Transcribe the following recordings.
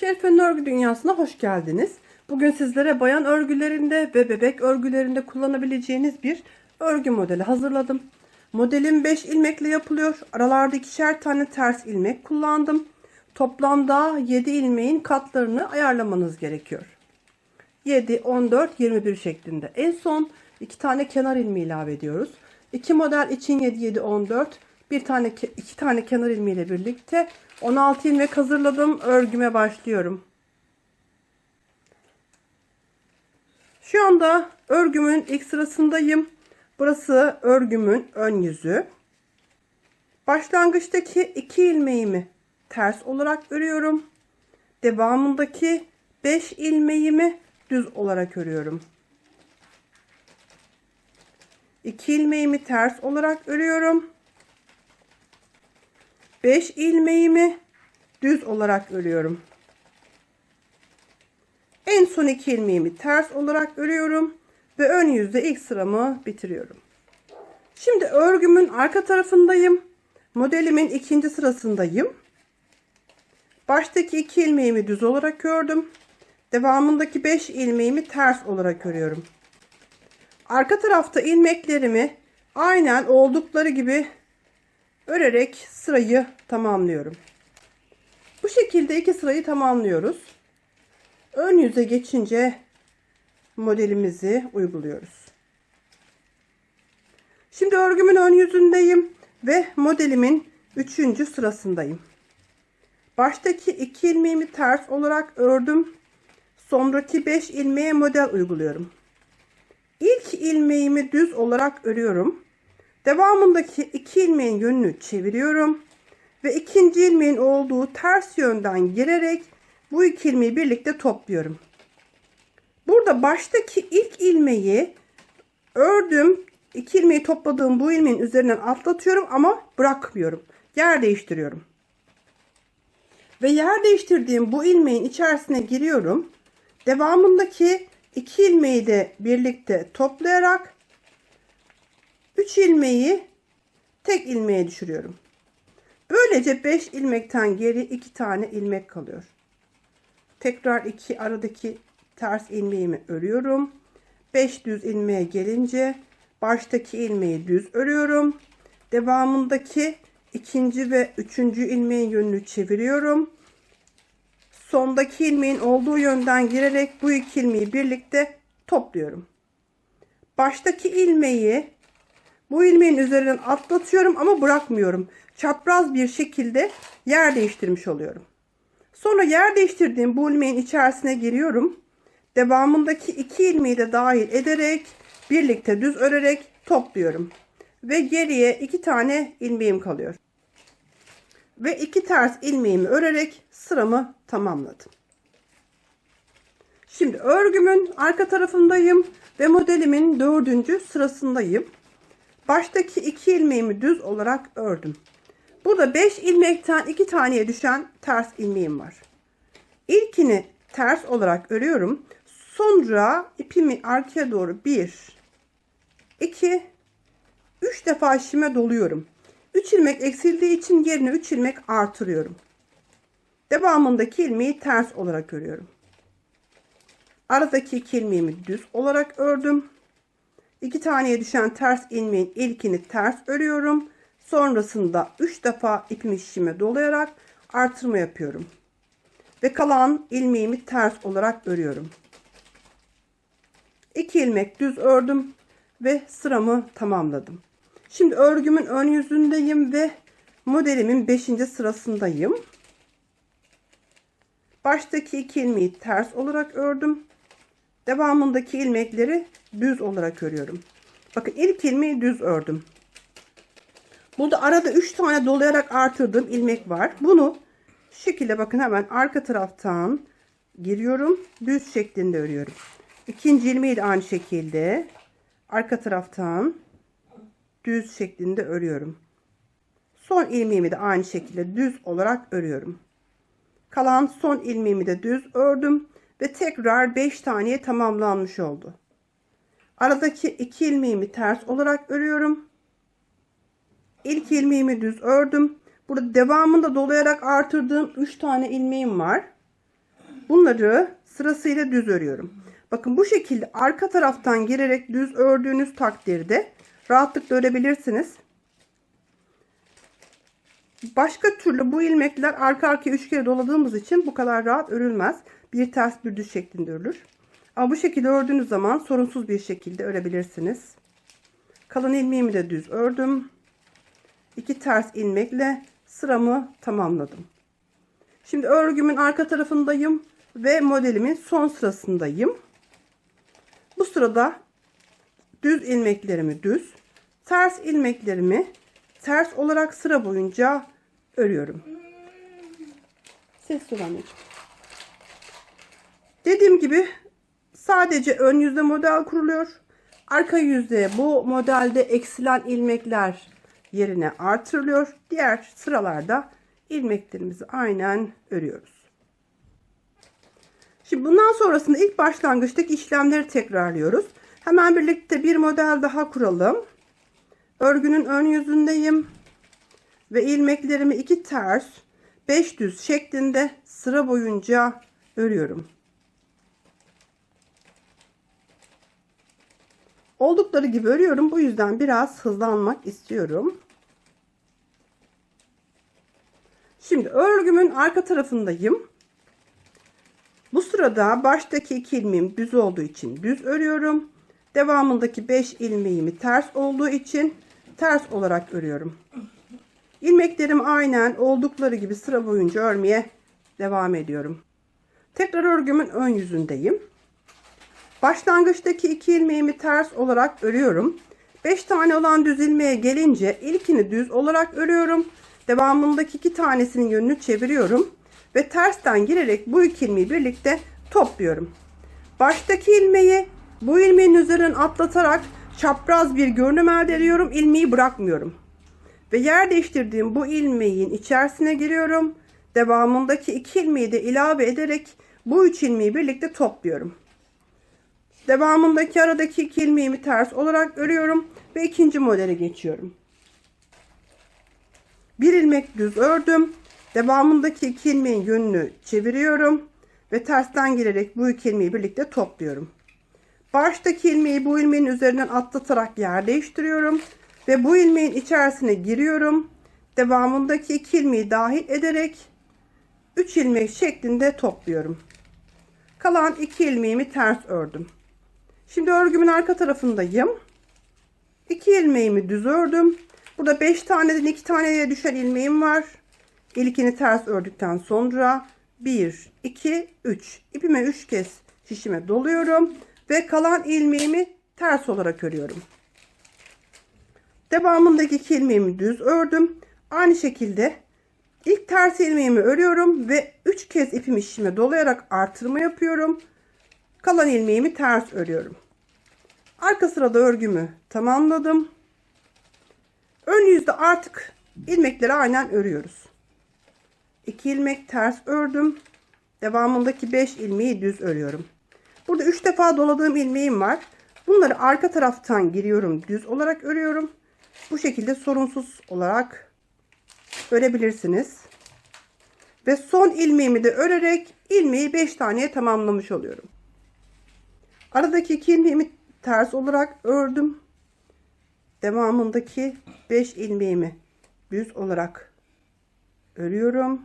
Şerife'nin örgü dünyasına hoş geldiniz. Bugün sizlere bayan örgülerinde ve bebek örgülerinde kullanabileceğiniz bir örgü modeli hazırladım. Modelim 5 ilmekle yapılıyor. Aralarda ikişer tane ters ilmek kullandım. Toplamda 7 ilmeğin katlarını ayarlamanız gerekiyor. 7, 14, 21 şeklinde. En son 2 tane kenar ilmeği ilave ediyoruz. 2 model için 7, 7, 14. Bir tane, iki tane kenar ilmeğiyle birlikte 16 ilmek hazırladım. Örgüme başlıyorum. Şu anda örgümün ilk sırasındayım. Burası örgümün ön yüzü. Başlangıçtaki iki ilmeğimi ters olarak örüyorum. Devamındaki 5 ilmeğimi düz olarak örüyorum. 2 ilmeğimi ters olarak örüyorum. 5 ilmeğimi düz olarak örüyorum. En son 2 ilmeğimi ters olarak örüyorum ve ön yüzde ilk sıramı bitiriyorum. Şimdi örgümün arka tarafındayım. Modelimin ikinci sırasındayım. Baştaki 2 ilmeğimi düz olarak ördüm. Devamındaki 5 ilmeğimi ters olarak örüyorum. Arka tarafta ilmeklerimi aynen oldukları gibi örerek sırayı tamamlıyorum. Bu şekilde iki sırayı tamamlıyoruz. Ön yüze geçince modelimizi uyguluyoruz. Şimdi örgümün ön yüzündeyim ve modelimin üçüncü sırasındayım. Baştaki iki ilmeğimi ters olarak ördüm. Sonraki 5 ilmeğe model uyguluyorum. İlk ilmeğimi düz olarak örüyorum. Devamındaki iki ilmeğin yönünü çeviriyorum. Ve ikinci ilmeğin olduğu ters yönden girerek bu iki ilmeği birlikte topluyorum. Burada baştaki ilk ilmeği ördüm. iki ilmeği topladığım bu ilmeğin üzerinden atlatıyorum ama bırakmıyorum. Yer değiştiriyorum. Ve yer değiştirdiğim bu ilmeğin içerisine giriyorum. Devamındaki iki ilmeği de birlikte toplayarak 3 ilmeği tek ilmeğe düşürüyorum. Böylece 5 ilmekten geri 2 tane ilmek kalıyor. Tekrar 2 aradaki ters ilmeğimi örüyorum. 5 düz ilmeğe gelince baştaki ilmeği düz örüyorum. Devamındaki ikinci ve üçüncü ilmeğin yönünü çeviriyorum. Sondaki ilmeğin olduğu yönden girerek bu iki ilmeği birlikte topluyorum. Baştaki ilmeği bu ilmeğin üzerinden atlatıyorum ama bırakmıyorum. Çapraz bir şekilde yer değiştirmiş oluyorum. Sonra yer değiştirdiğim bu ilmeğin içerisine giriyorum. Devamındaki iki ilmeği de dahil ederek birlikte düz örerek topluyorum. Ve geriye iki tane ilmeğim kalıyor. Ve iki ters ilmeğimi örerek sıramı tamamladım. Şimdi örgümün arka tarafındayım ve modelimin dördüncü sırasındayım. Baştaki iki ilmeğimi düz olarak ördüm. Burada 5 ilmekten 2 taneye düşen ters ilmeğim var. İlkini ters olarak örüyorum. Sonra ipimi arkaya doğru 1 2 3 defa şime doluyorum. 3 ilmek eksildiği için yerine 3 ilmek artırıyorum. Devamındaki ilmeği ters olarak örüyorum. Aradaki iki ilmeğimi düz olarak ördüm. 2 taneye düşen ters ilmeğin ilkini ters örüyorum. Sonrasında 3 defa ipimi şişime dolayarak artırma yapıyorum. Ve kalan ilmeğimi ters olarak örüyorum. 2 ilmek düz ördüm ve sıramı tamamladım. Şimdi örgümün ön yüzündeyim ve modelimin 5. sırasındayım. Baştaki iki ilmeği ters olarak ördüm. Devamındaki ilmekleri düz olarak örüyorum. Bakın ilk ilmeği düz ördüm. Burada arada 3 tane dolayarak artırdığım ilmek var. Bunu şu şekilde bakın hemen arka taraftan giriyorum. Düz şeklinde örüyorum. İkinci ilmeği de aynı şekilde arka taraftan düz şeklinde örüyorum. Son ilmeğimi de aynı şekilde düz olarak örüyorum. Kalan son ilmeğimi de düz ördüm ve tekrar 5 taneye tamamlanmış oldu. Aradaki 2 ilmeğimi ters olarak örüyorum. İlk ilmeğimi düz ördüm. Burada devamında dolayarak artırdığım 3 tane ilmeğim var. Bunları sırasıyla düz örüyorum. Bakın bu şekilde arka taraftan girerek düz ördüğünüz takdirde rahatlıkla örebilirsiniz. Başka türlü bu ilmekler arka arkaya üç kere doladığımız için bu kadar rahat örülmez. Bir ters bir düz şeklinde örülür. Ama bu şekilde ördüğünüz zaman sorunsuz bir şekilde örebilirsiniz. Kalan ilmeğimi de düz ördüm. İki ters ilmekle sıramı tamamladım. Şimdi örgümün arka tarafındayım ve modelimin son sırasındayım. Bu sırada düz ilmeklerimi düz, ters ilmeklerimi ters olarak sıra boyunca örüyorum. Ses dur. Dediğim gibi sadece ön yüzde model kuruluyor. Arka yüzde bu modelde eksilen ilmekler yerine artırılıyor. Diğer sıralarda ilmeklerimizi aynen örüyoruz. Şimdi bundan sonrasında ilk başlangıçtaki işlemleri tekrarlıyoruz. Hemen birlikte bir model daha kuralım. Örgünün ön yüzündeyim. Ve ilmeklerimi iki ters, beş düz şeklinde sıra boyunca örüyorum. Oldukları gibi örüyorum. Bu yüzden biraz hızlanmak istiyorum. Şimdi örgümün arka tarafındayım. Bu sırada baştaki iki ilmeğim düz olduğu için düz örüyorum. Devamındaki 5 ilmeğimi ters olduğu için ters olarak örüyorum. İlmeklerim aynen oldukları gibi sıra boyunca örmeye devam ediyorum. Tekrar örgümün ön yüzündeyim. Başlangıçtaki iki ilmeğimi ters olarak örüyorum. 5 tane olan düz ilmeğe gelince ilkini düz olarak örüyorum. Devamındaki iki tanesinin yönünü çeviriyorum ve tersten girerek bu iki ilmeği birlikte topluyorum. Baştaki ilmeği bu ilmeğin üzerinden atlatarak çapraz bir görünüm elde ediyorum. İlmeği bırakmıyorum. Ve yer değiştirdiğim bu ilmeğin içerisine giriyorum. Devamındaki iki ilmeği de ilave ederek bu üç ilmeği birlikte topluyorum. Devamındaki aradaki iki ilmeğimi ters olarak örüyorum ve ikinci modele geçiyorum. Bir ilmek düz ördüm. Devamındaki iki ilmeğin yönünü çeviriyorum ve tersten girerek bu iki ilmeği birlikte topluyorum. Baştaki ilmeği bu ilmeğin üzerinden atlatarak yer değiştiriyorum ve bu ilmeğin içerisine giriyorum. Devamındaki iki ilmeği dahil ederek 3 ilmek şeklinde topluyorum. Kalan iki ilmeğimi ters ördüm. Şimdi örgümün arka tarafındayım. 2 ilmeğimi düz ördüm. Burada 5 taneden 2 taneye düşen ilmeğim var. İlkini ters ördükten sonra 1, 2, 3. İpime 3 kez şişime doluyorum. Ve kalan ilmeğimi ters olarak örüyorum. Devamındaki iki ilmeğimi düz ördüm. Aynı şekilde ilk ters ilmeğimi örüyorum ve 3 kez ipimi şişime dolayarak artırma yapıyorum. Kalan ilmeğimi ters örüyorum. Arka sırada örgümü tamamladım. Ön yüzde artık ilmekleri aynen örüyoruz. 2 ilmek ters ördüm. Devamındaki 5 ilmeği düz örüyorum. Burada 3 defa doladığım ilmeğim var. Bunları arka taraftan giriyorum. Düz olarak örüyorum. Bu şekilde sorunsuz olarak örebilirsiniz. Ve son ilmeğimi de örerek ilmeği 5 taneye tamamlamış oluyorum. Aradaki iki ilmeğimi ters olarak ördüm. Devamındaki 5 ilmeğimi düz olarak örüyorum.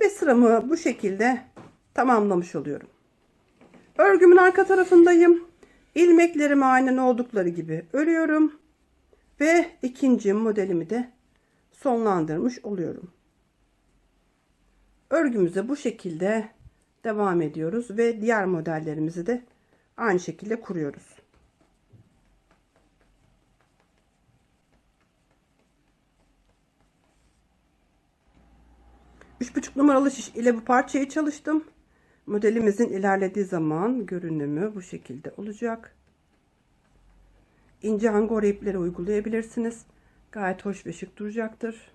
Ve sıramı bu şekilde tamamlamış oluyorum. Örgümün arka tarafındayım. İlmeklerimi aynen oldukları gibi örüyorum. Ve ikinci modelimi de sonlandırmış oluyorum. Örgümüze bu şekilde devam ediyoruz ve diğer modellerimizi de aynı şekilde kuruyoruz. Üç buçuk numaralı şiş ile bu parçayı çalıştım. Modelimizin ilerlediği zaman görünümü bu şekilde olacak. İnce angora ipleri uygulayabilirsiniz. Gayet hoş ve şık duracaktır.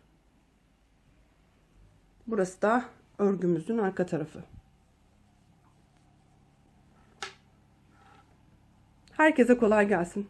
Burası da örgümüzün arka tarafı. Herkese kolay gelsin.